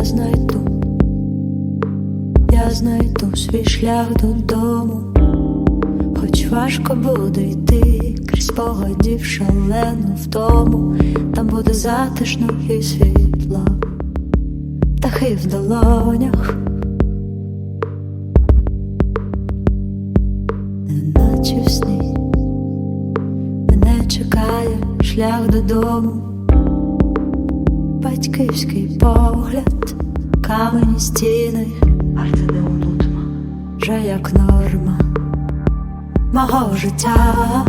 я знайду, я знайду свій шлях додому, хоч важко буде йти крізь спогадів шалену втому, там буде затишно і світло, птахи в долонях. Неначе в сні. Мене чекає шлях додому, батьківський погляд, камені стіни, вже як норма. Мого життя.